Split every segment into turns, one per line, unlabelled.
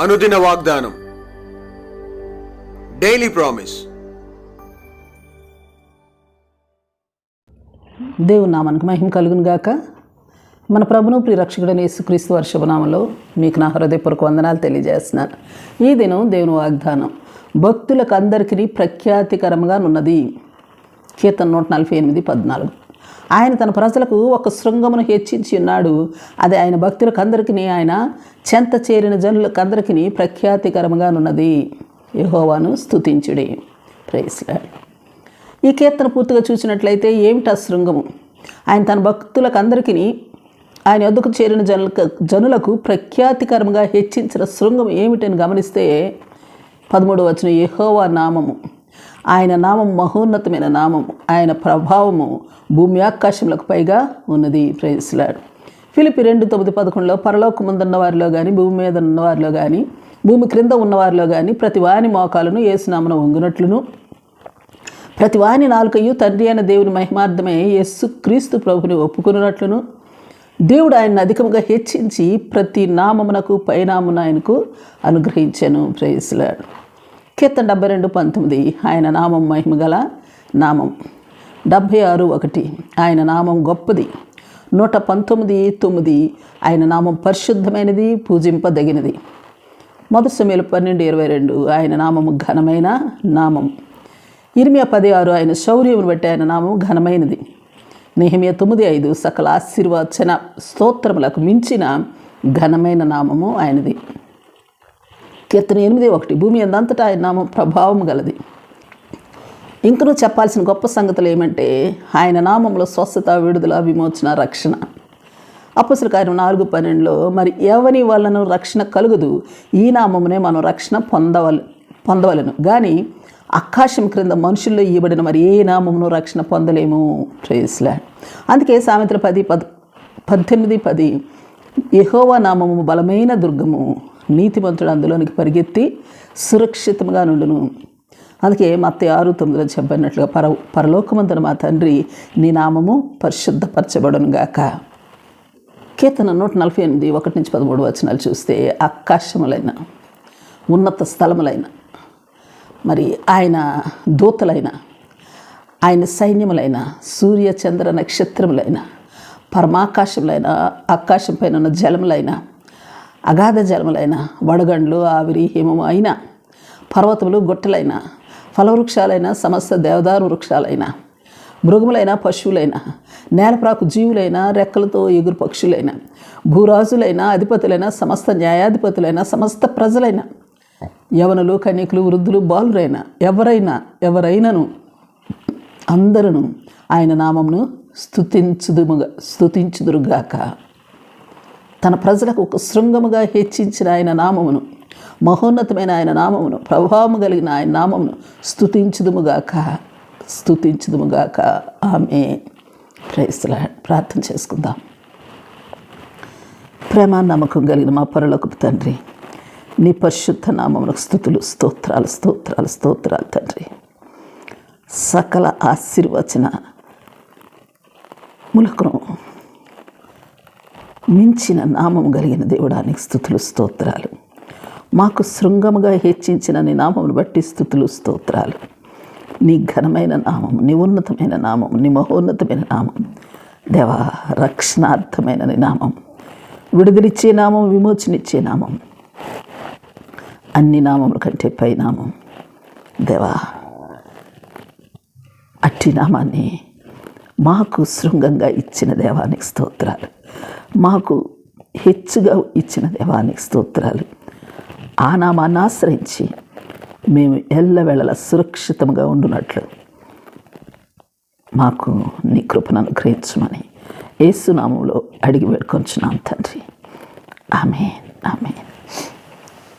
అనుదిన వాగ్దానం. Daily promise
దేవుని నామానికి మహిమ కలుగును గాక. మన ప్రభును ప్రిరక్షకుడైన యేసుక్రీస్తు వర్షభనామంలో మీకు నా హృదయపూర్వక వందనాలు తెలియజేస్తున్నాను. ఈ దినం దేవుని వాగ్దానం భక్తులకు అందరికీ ప్రఖ్యాతికరంగా ఉన్నది కీర్తన నూట నలభై ఎనిమిది పద్నాలుగు. ఆయన తన ప్రజలకు ఒక శృంగమును హెచ్చించి ఉన్నాడు. అది ఆయన భక్తులకు అందరికీ ఆయన చెంత చేరిన జనులకు అందరికీ ప్రఖ్యాతికరంగా ఉన్నది యెహోవాను స్తుతించుడి. ఈ కీర్తన పూర్తిగా చూసినట్లయితే ఏమిటి ఆ శృంగము? ఆయన తన భక్తులకు అందరికీ ఆయన వద్దకు చేరిన జనులకు జనులకు ప్రఖ్యాతికరంగా హెచ్చించిన శృంగం ఏమిటని గమనిస్తే పదమూడు వచ్చిన యహోవా నామము. ఆయన నామం మహోన్నతమైన నామము. ఆయన ప్రభావము భూమి ఆకాశములకు పైగా ఉన్నది. ప్రేస్లాడు ఫిలిపి రెండు తొమ్మిది పదకొండులో పరలోక ముందున్న వారిలో కానీ భూమి మీద ఉన్న వారిలో కానీ భూమి క్రింద ఉన్నవారిలో కానీ ప్రతి వాని మోకాలను ఏసునామన వంగునట్లును. ప్రతి వాని నాలుకయు తండ్రి అయిన దేవుని మహిమార్థమే యస్సు క్రీస్తు ప్రభుని ఒప్పుకున్నట్లును. దేవుడు ఆయన్ని అధికంగా హెచ్చించి ప్రతి నామమునకు పైనామున ఆయనకు అనుగ్రహించాను. ప్రేయస్లాడు కీర్తన డెబ్బై రెండు పంతొమ్మిది. ఆయన నామం మహిమగల నామం. డెబ్భై ఆరు ఒకటి. ఆయన నామం గొప్పది. నూట పంతొమ్మిది తొమ్మిది. ఆయన నామం పరిశుద్ధమైనది పూజింపదగినది. మొదటి సమయంలో పన్నెండు ఇరవై రెండు. ఆయన నామము ఘనమైన నామం. ఇరిమియా పది ఆరు ఆయన శౌర్యమును బట్టి ఆయన నామం ఘనమైనది. నెహమియా తొమ్మిది ఐదు. సకల ఆశీర్వచన స్తోత్రములకు మించిన ఘనమైన నామము ఆయనది. కీర్తన ఎనిమిది ఒకటి. భూమి అందంతటా ఆయన నామం ప్రభావం గలది. ఇంకనూ చెప్పాల్సిన గొప్ప సంగతులు ఏమంటే ఆయన నామంలో స్వస్థత విడుదల విమోచన రక్షణ. అప్పసుల కార్యం నాలుగు పన్నెండులో మరి ఎవని వలన రక్షణ కలుగదు? ఈ నామమునే మనం రక్షణ పొందవల పొందవలను. కానీ ఆకాశం క్రింద మనుషుల్లో ఇవ్వబడిన మరి ఏ నామమును రక్షణ పొందలేము. ప్రేస్లా అందుకే సామెతల పది పద్ పద్దెనిమిది పది యహోవా నామము బలమైన దుర్గము. నీతిమంతుడు అందులోనికి పరిగెత్తి సురక్షితంగా నుండును. అందుకే మత్త ఆరు తొమ్మిదిలో చెప్పినట్లుగా పర పరలోకమందున మా తండ్రి నీ నామము పరిశుద్ధపరచబడును గాక. కీర్తన నూట నలభై ఎనిమిది ఒకటి నుంచి పదమూడు వచనాలు చూస్తే ఆకాశములైన ఉన్నత స్థలములైన మరి ఆయన దూతలైన ఆయన సైన్యములైన సూర్య చంద్ర నక్షత్రములైన పరమాకాశములైన ఆకాశం పైన ఉన్న జలములైన అగాధ జలములైన వడగండ్లు ఆవిరి హిమము అయిన పర్వతములు గుట్టలైన ఫలవృక్షాలైన సమస్త దేవదారు వృక్షాలైన మృగములైన పశువులైన నేలప్రాకు జీవులైన రెక్కలతో ఎగురు పక్షులైన భూరాజులైన అధిపతులైన సమస్త న్యాయాధిపతులైన సమస్త ప్రజలైన యవనులు కన్యకులు వృద్ధులు బాలురైన ఎవరైనా ఎవరైనను అందరూ ఆయన నామమును స్తుతించుదుముగా స్తుతించుదురుగాక. తన ప్రజలకు ఒక శృంగముగా హెచ్చించిన ఆయన నామమును మహోన్నతమైన ఆయన నామమును ప్రభావము కలిగిన ఆయన నామమును స్థుతించుదుముగాక స్థుతించుదుముగాక ఆమె ప్రైస్లా ప్రార్థన చేసుకుందాం. ప్రేమ నమ్మకం కలిగిన మా పరులకు తండ్రి నీ పరిశుద్ధ నామమునకు స్థుతులు స్తోత్రాలు స్తోత్రాలు స్తోత్రాలు తండ్రి. సకల ఆశీర్వచన ములకరం మించిన నామం కలిగిన దేవుడానికి స్థుతులు స్తోత్రాలు. మాకు శృంగముగా హెచ్చించిన నీ నామమును బట్టి స్థుతులు స్తోత్రాలు. నీ ఘనమైన నామం నీ ఉన్నతమైన నామం నీ మహోన్నతమైన నామం దేవా రక్షణార్థమైన నీ నామం విడుదలిచ్చే నామం విమోచనిచ్చే నామం అన్ని నామముల కంటే పై నామం దేవా అట్టి నామాన్ని మాకు శృంగంగా ఇచ్చిన దేవానికి స్తోత్రాలు. మాకు హెచ్చుగా ఇచ్చిన దేవానికి స్తోత్రాలు. ఆ నామాన్ని ఆశ్రయించి మేము ఎల్లవేళలా సురక్షితంగా ఉండునట్లు మాకు నీ కృపను అనుగ్రహించమని ఏసునామంలో అడిగి వేడుకొంచున్నాం తండ్రి. ఆమె ఆమె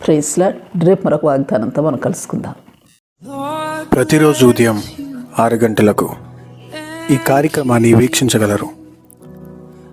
ప్రేస్లా రేపు మరొక వాగ్దానంతో మనం కలుసుకుందాం.
ప్రతిరోజు ఉదయం ఆరు గంటలకు ఈ కార్యక్రమాన్ని వీక్షించగలరు.